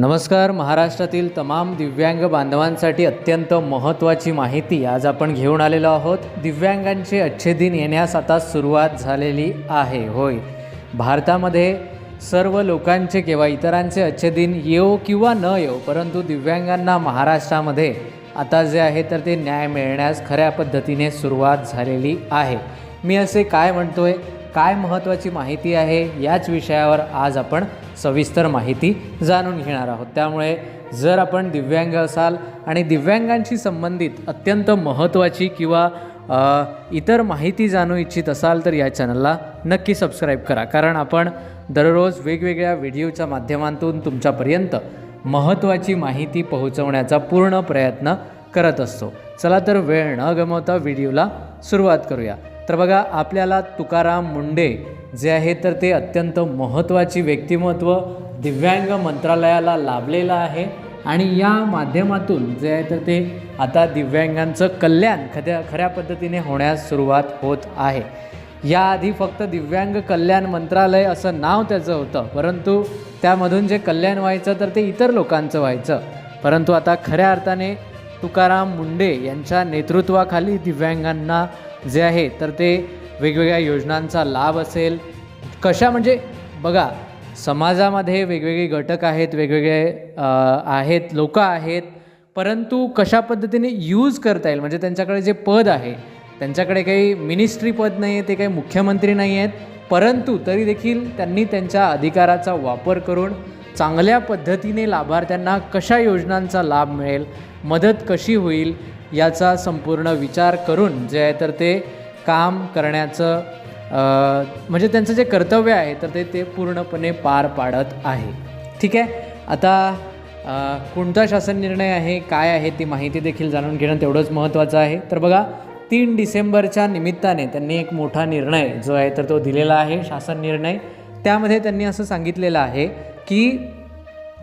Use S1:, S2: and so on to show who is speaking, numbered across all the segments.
S1: नमस्कार महाराष्ट्रातील तमाम दिव्यांग बांधवांसाठी अत्यंत महत्त्वाची माहिती आज आपण घेऊन आलेलो आहोत. दिव्यांगांचे अच्छे दिन येण्यास आता सुरुवात झालेली आहे होय. भारतामध्ये सर्व लोकांचे किंवा इतरांचे अच्छे दिन येऊ किंवा न येऊ परंतु दिव्यांगांना महाराष्ट्रामध्ये आता जे आहे तर ते न्याय मिळण्यास खऱ्या पद्धतीने सुरुवात झालेली आहे. मी असे काय म्हणतो आहे काय महत्त्वाची माहिती आहे याच विषयावर आज आपण सविस्तर माहिती जाणून घेणार आहोत. त्यामुळे जर आपण दिव्यांग असाल आणि दिव्यांगांशी संबंधित अत्यंत महत्त्वाची किंवा इतर माहिती जाणू इच्छित असाल तर या चॅनलला नक्की सबस्क्राईब करा. कारण आपण दररोज वेगवेगळ्या व्हिडिओच्या माध्यमातून तुमच्यापर्यंत महत्त्वाची माहिती पोहोचवण्याचा पूर्ण प्रयत्न करत असतो. चला तर वेळ न गमवता व्हिडिओला सुरुवात करूया. तर बघा आपल्याला तुकाराम मुंडे जे आहे तर ते अत्यंत महत्त्वाची व्यक्तिमत्व दिव्यांग मंत्रालयाला लाभलेलं आहे. आणि या माध्यमातून जे आहे तर ते आता दिव्यांगांचं कल्याण खऱ्या खऱ्या पद्धतीने होण्यास सुरुवात होत आहे. याआधी फक्त दिव्यांग कल्याण मंत्रालय असं नाव त्याचं होतं परंतु त्यामधून जे कल्याण व्हायचं तर ते इतर लोकांचं व्हायचं. परंतु आता खऱ्या अर्थाने तुकाराम मुंडे यांच्या नेतृत्वाखाली दिव्यांगांना जे आहे तर ते वेगवेगळ्या योजनांचा लाभ असेल. कशा म्हणजे बघा समाजामध्ये वेगवेगळे घटक आहेत वेगवेगळे आहेत लोक आहेत परंतु कशा पद्धतीने यूज करता येईल? म्हणजे त्यांच्याकडे जे पद आहे त्यांच्याकडे काही मिनिस्ट्री पद नाही आहे ते काही मुख्यमंत्री नाही आहेत परंतु तरी देखील त्यांनी त्यांच्या अधिकाराचा वापर करून चांगल्या पद्धतीने लाभार्थ्यांना कशा योजनांचा लाभ मिळेल मदत कशी होईल याचा संपूर्ण विचार करून जे आहे तर ते काम करण्याचं म्हणजे त्यांचं जे कर्तव्य आहे तर ते ते पूर्णपणे पार पाडत आहे. ठीक आहे? आता कोणता शासन निर्णय आहे काय आहे ती माहिती देखील जाणून घेणं तेवढंच महत्त्वाचं आहे. तर बघा तीन डिसेंबरच्या निमित्ताने त्यांनी एक मोठा निर्णय जो आहे तर तो दिलेला आहे शासन निर्णय. त्यामध्ये त्यांनी असं सांगितलेलं आहे की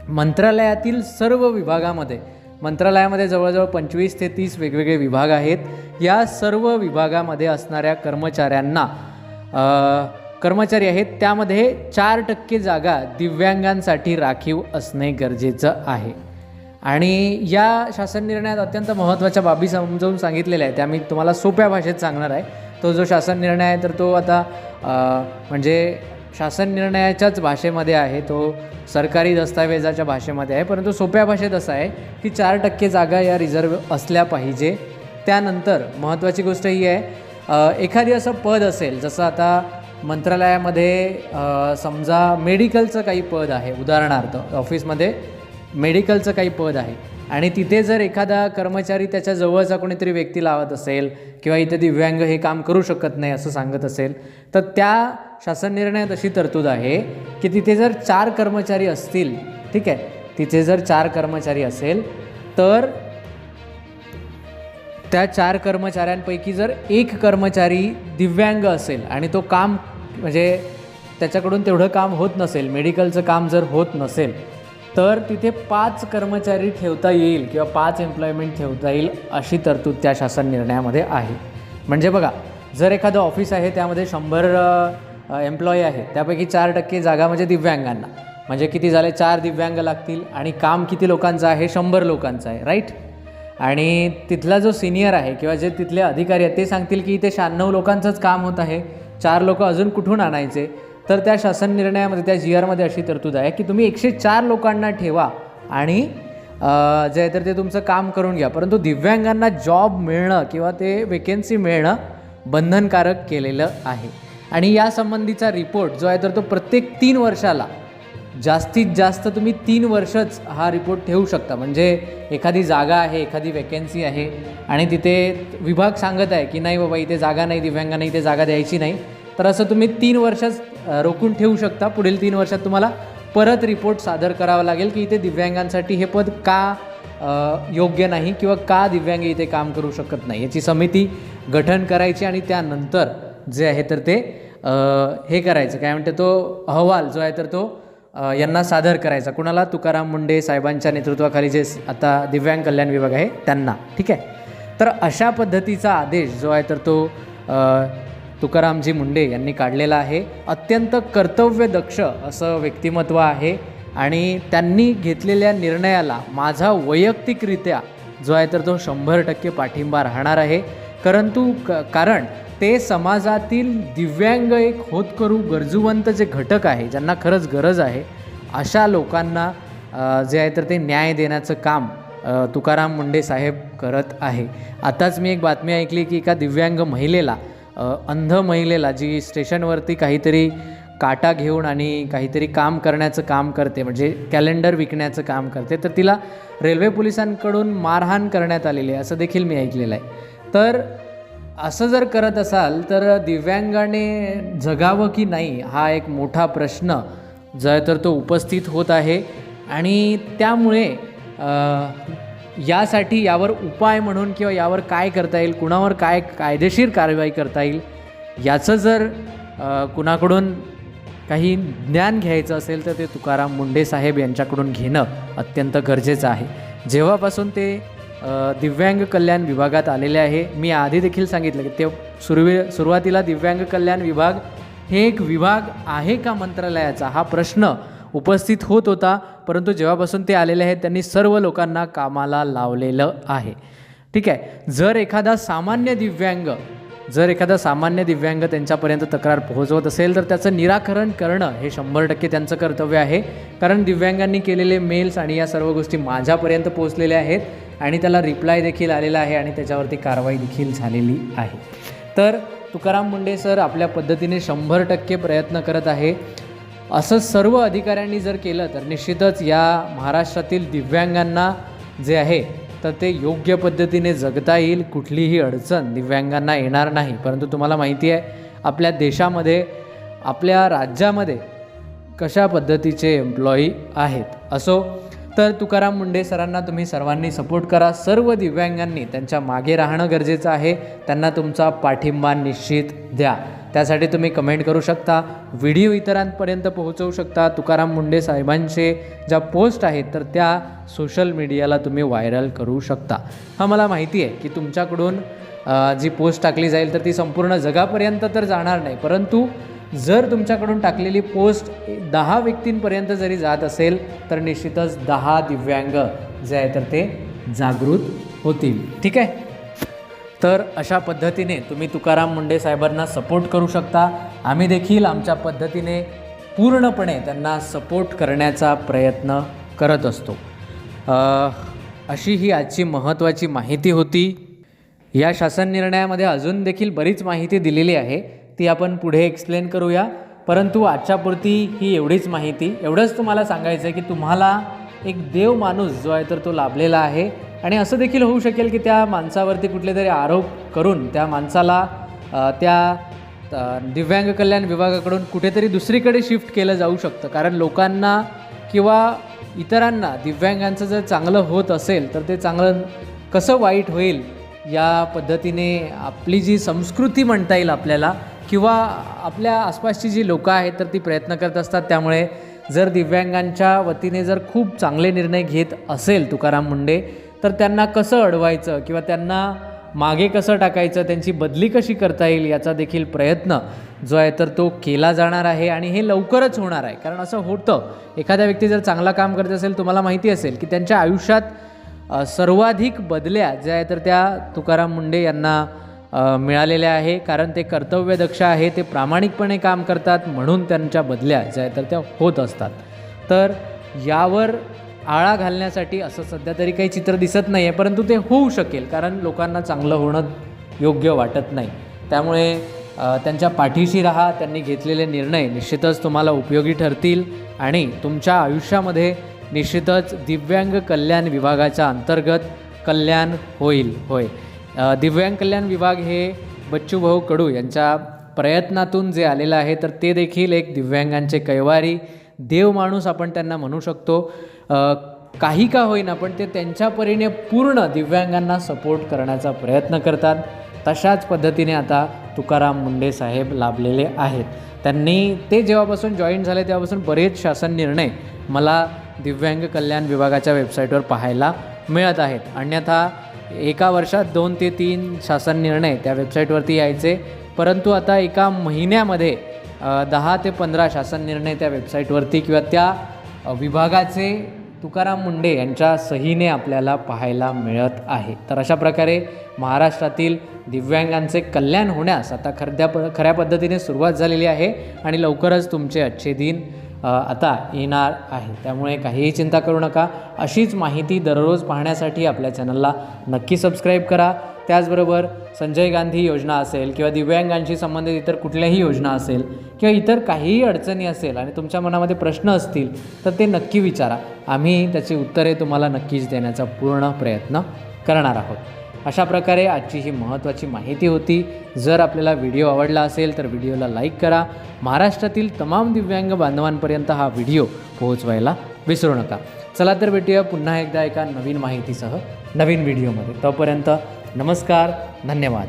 S1: मंत्रालयातील सर्व विभागामध्ये मंत्रालयामध्ये जवळजवळ पंचवीस ते तीस वेगवेगळे विभाग आहेत. या सर्व विभागामध्ये असणाऱ्या कर्मचाऱ्यांना कर्मचारी आहेत त्यामध्ये चार टक्के जागा दिव्यांगांसाठी राखीव असणे गरजेचं आहे. आणि या शासन निर्णयात अत्यंत महत्त्वाच्या बाबी समजावून सांगितलेल्या आहेत. त्या मी तुम्हाला सोप्या भाषेत सांगणार आहे. तो जो शासन निर्णय आहे तर तो आता म्हणजे शासन निर्णयाच्याच भाषेमध्ये आहे तो सरकारी दस्तावेजाच्या भाषेमध्ये आहे परंतु सोप्या भाषेत असं आहे की चार टक्के जागा या रिझर्व असल्या पाहिजे. त्यानंतर महत्त्वाची गोष्ट ही आहे एखादी असं पद असेल जसं आता मंत्रालयामध्ये समजा मेडिकलचं काही पद आहे उदाहरणार्थ ऑफिसमध्ये मेडिकलचं काही पद आहे आणि तिथे जर एखादा कर्मचारी त्याच्या जवळचा कोणीतरी व्यक्ती लावत असेल किंवा इथे दिव्यांग हे काम करू शकत नाही असं सांगत असेल तर त्या शासन निर्णयात अशी तरतूद आहे की तिथे जर चार कर्मचारी असतील ठीक आहे तिथे जर चार कर्मचारी असेल तर त्या चार कर्मचाऱ्यांपैकी जर एक कर्मचारी दिव्यांग असेल आणि तो काम म्हणजे त्याच्याकडून तेवढं काम होत नसेल मेडिकलचं काम जर होत नसेल तर तिथे पाच कर्मचारी ठेवता येईल किंवा पाच एम्प्लॉयमेंट ठेवता येईल अशी तरतूद त्या शासन निर्णयामध्ये आहे. म्हणजे बघा जर एखादं ऑफिस आहे त्यामध्ये शंभर एम्प्लॉई आहे. त्यापैकी चार टक्के जागा म्हणजे दिव्यांगांना. म्हणजे किती झाले? चार दिव्यांग लागतील आणि काम किती लोकांचं आहे? शंभर लोकांचं आहे. राईट आणि तिथला जो सिनियर आहे किंवा जे तिथले अधिकारी आहेत ते सांगतील की इथे शहाण्णव लोकांचंच काम होत आहे. चार लोक अजून कुठून आणायचे? तर त्या शासन निर्णयामध्ये त्या जी आरमध्ये अशी तरतूद आहे की तुम्ही एकशे चार लोकांना ठेवा आणि जे आहे तर ते तुमचं काम करून घ्या. परंतु दिव्यांगांना जॉब मिळणं किंवा ते वेकेन्सी मिळणं बंधनकारक केलेलं आहे. आणि यासंबंधीचा रिपोर्ट जो आहे तर तो प्रत्येक तीन वर्षाला जास्तीत जास्त तुम्ही तीन वर्षच हा रिपोर्ट ठेवू शकता. म्हणजे एखादी जागा आहे एखादी वेकेन्सी आहे आणि तिथे विभाग सांगत आहे की नाही बाबा इथे जागा नाही दिव्यांगांना इथे जागा द्यायची नाही. तर असं तुम्ही तीन वर्षच रोखून ठेवू शकता. पुढील तीन वर्षात तुम्हाला परत रिपोर्ट सादर करावा लागेल की इथे दिव्यांगांसाठी हे पद का योग्य नाही किंवा का दिव्यांग इथे काम करू शकत नाही. याची समिती गठन करायची आणि त्यानंतर जे आहे तर ते हे करायचं. काय म्हणते तो अहवाल जो आहे तर तो यांना सादर करायचा. कुणाला? तुकाराम मुंडे साहेबांच्या नेतृत्वाखाली जे आता दिव्यांग कल्याण विभाग आहे त्यांना. ठीक आहे? तर अशा पद्धतीचा आदेश जो आहे तर तो तुकारामजी मुंडे यांनी काढलेला आहे. अत्यंत कर्तव्यदक्ष असं व्यक्तिमत्व आहे आणि त्यांनी घेतलेल्या निर्णयाला माझा वैयक्तिकरित्या जो आहे तर तो शंभर टक्के पाठिंबा राहणार आहे. परंतु क कारण ते समाजातील दिव्यांग एक होतकरू गरजूवंत जे घटक आहे ज्यांना खरंच गरज आहे अशा लोकांना जे आहे तर ते न्याय देण्याचं काम तुकाराम मुंडे साहेब करत आहे. आताच मी एक बातमी ऐकली की एका दिव्यांग महिलेला अंध महिलेला जी स्टेशनवरती काहीतरी काटा घेऊन आणि काहीतरी काम करण्याचं काम करते म्हणजे कॅलेंडर विकण्याचं काम करते तर तिला रेल्वे पोलिसांकडून मारहाण करण्यात आलेली आहे असं देखील मी ऐकलेलं आहे. तर असं जर करत असाल तर दिव्यांगाने जगावं की नाही हा एक मोठा प्रश्न जर तर तो उपस्थित होत आहे. आणि त्यामुळे यासाठी यावर उपाय म्हणून किंवा यावर काय करता येईल कुणावर काय कायदेशीर कारवाई करता येईल याचं जर कुणाकडून काही ज्ञान घ्यायचं असेल तर ते तुकाराम मुंडे साहेब यांच्याकडून घेणं अत्यंत गरजेचं आहे. जेव्हापासून ते दिव्यांग कल्याण विभागात आलेले आहे. मी आधी देखील सांगितलं की ते सुरुवे सुरुवातीला दिव्यांग कल्याण विभाग हे एक विभाग आहे का मंत्रालयाचा? हा प्रश्न उपस्थित होत होता परंतु जेव्हापासून ते आलेले आहेत त्यांनी सर्व लोकांना कामाला लावलेलं आहे. ठीक आहे. जर एखादा सामान्य दिव्यांग जर एखादा सामान्य दिव्यांग त्यांच्यापर्यंत तक्रार पोहोचवत असेल तर त्याचं निराकरण करणं हे शंभर टक्के त्यांचं कर्तव्य आहे. कारण दिव्यांगांनी केलेले मेल्स आणि या सर्व गोष्टी माझ्यापर्यंत पोहोचलेल्या आहेत आणि त्याला रिप्लाय देखील आलेला आहे आणि त्याच्यावरती कारवाई देखील झालेली आहे. तर तुकाराम मुंडे सर आपल्या पद्धतीने शंभर टक्के प्रयत्न करत आहे. असं सर्व अधिकाऱ्यांनी जर केलं तर निश्चितच या महाराष्ट्रातील दिव्यांगांना जे आहे तर ते योग्य पद्धतीने जगता येईल कुठलीही अडचण दिव्यांगांना येणार नाही. परंतु तुम्हाला माहिती आहे आपल्या देशामध्ये आपल्या राज्यामध्ये कशा पद्धतीचे एम्प्लॉई आहेत? असो तर तुकाराम मुंडे सरांना तुम्ही सर्वांनी सपोर्ट करा. सर्व दिव्यांगांनी त्यांच्या मागे राहणं गरजेचं आहे. त्यांना तुमचा पाठिंबा निश्चित द्या. त्यासाठी तुम्ही कमेंट करू शकता. व्हिडिओ इतरांपर्यंत पोहोचवू शकता. तुकाराम मुंडे साहेबांचे ज्या पोस्ट आहेत तर त्या सोशल मीडियाला तुम्ही व्हायरल करू शकता. हा मला माहिती आहे की तुमच्याकडून जी पोस्ट टाकली जाईल तर ती संपूर्ण जगापर्यंत तर जाणार नाही. परंतु जर तुमच्याकडून टाकलेली पोस्ट दहा व्यक्तींपर्यंत जरी जात असेल तर निश्चितच दहा दिव्यांग जे आहे तर ते जागृत होतील. ठीक आहे? तर अशा पद्धतीने तुम्ही तुकाराम मुंडे साहेबांना सपोर्ट करू शकता. आम्ही देखील आमच्या पद्धतीने पूर्णपणे त्यांना सपोर्ट करण्याचा प्रयत्न करत असतो. अशी ही आजची महत्त्वाची माहिती होती. या शासन निर्णयामध्ये अजून देखील बरीच माहिती दिलेली आहे. ती आपण पुढे एक्सप्लेन करूया. परंतु आजच्यापुरती ही एवढीच माहिती. एवढंच तुम्हाला सांगायचं आहे की तुम्हाला एक देव माणूस जो आहे तर तो लाभलेला आहे. आणि असं देखील होऊ शकेल की त्या माणसावरती कुठले तरी आरोप करून त्या माणसाला त्या दिव्यांग कल्याण विभागाकडून कुठेतरी दुसरीकडे शिफ्ट केलं जाऊ शकतं. कारण लोकांना किंवा इतरांना दिव्यांगांचं जर चांगलं होत असेल तर ते चांगलं कसं वाईट होईल या पद्धतीने आपली जी संस्कृती म्हणता येईल आपल्याला किंवा आपल्या आसपासची जी लोकं आहेत तर ती प्रयत्न करत असतात. त्यामुळे जर दिव्यांगांच्या वतीने जर खूप चांगले निर्णय घेत असेल तुकाराम मुंडे तर त्यांना कसं अडवायचं किंवा त्यांना मागे कसं टाकायचं त्यांची बदली कशी करता येईल याचा देखील प्रयत्न जो आहे तर तो केला जाणार आहे आणि हे लवकरच होणार आहे. कारण असं होतं एखाद्या व्यक्ती जर चांगला काम करत असेल तुम्हाला माहिती असेल की त्यांच्या आयुष्यात सर्वाधिक बदल्या ज्या आहे तर त्या तुकाराम मुंडे यांना मिळालेले आहे. कारण ते कर्तव्यदक्ष आहे ते प्रामाणिकपणे काम करतात म्हणून त्यांच्या बदल्या ज्या आहेत तर त्या होत असतात. तर यावर आळा घालण्यासाठी असं सध्या तरी काही चित्र दिसत नाही आहे परंतु ते होऊ शकेल कारण लोकांना चांगलं होणं योग्य वाटत नाही. त्यामुळे त्यांच्या पाठीशी राहा त्यांनी घेतलेले निर्णय निश्चितच तुम्हाला उपयोगी ठरतील आणि तुमच्या आयुष्यामध्ये निश्चितच दिव्यांग कल्याण विभागाच्या अंतर्गत कल्याण होईल होय. दिव्यांग कल्याण विभाग हे बच्चू भाऊ कडू यांच्या प्रयत्नातून जे आलेलं आहे तर ते देखील एक दिव्यांगांचे कैवारी देव माणूस आपण त्यांना म्हणू शकतो. काही का होईना पण ते त्यांच्या परीने पूर्ण दिव्यांगांना सपोर्ट करण्याचा प्रयत्न करतात. तशाच पद्धतीने आता तुकाराम मुंडे साहेब लाभलेले आहेत. त्यांनी ते जेव्हापासून जॉईन झाले तेव्हापासून बरेच शासन निर्णय मला दिव्यांग कल्याण विभागाच्या वेबसाईटवर पाहायला मिळत आहेत. अन्यथा एका वर्षात दोन ते तीन शासन निर्णय त्या वेबसाईटवरती यायचे. परंतु आता एका महिन्यामध्ये दहा ते पंधरा शासन निर्णय त्या वेबसाईटवरती किंवा त्या विभागाचे तुकाराम मुंडे यांच्या सहीने आपल्याला पाहायला मिळत आहे. तर अशा प्रकारे महाराष्ट्रातील दिव्यांगांचे कल्याण होण्यास आता खरद्या प खऱ्या पद्धतीने सुरुवात झालेली आहे आणि लवकरच तुमचे अच्छे दिन आता येणार आहे. त्यामुळे काहीही चिंता करू नका. अशीच माहिती दररोज पाहण्यासाठी आपल्या चॅनलला नक्की सबस्क्राईब करा. त्याचबरोबर संजय गांधी योजना असेल किंवा दिव्यांगांशी संबंधित इतर कुठल्याही योजना असेल किंवा इतर काहीही अडचणी असेल आणि तुमच्या मनामध्ये प्रश्न असतील तर ते नक्की विचारा. आम्ही त्याची उत्तरे तुम्हाला नक्कीच देण्याचा पूर्ण प्रयत्न करणार आहोत. अशा प्रकारे आजची ही महत्त्वाची माहिती होती. जर आपल्याला व्हिडिओ आवडला असेल तर व्हिडिओला लाईक करा. महाराष्ट्रातील तमाम दिव्यांग बांधवांपर्यंत हा व्हिडिओ पोहोचवायला विसरू नका. चला तर भेटूया पुन्हा एकदा एका नवीन माहितीसह नवीन व्हिडिओमध्ये. तोपर्यंत नमस्कार धन्यवाद.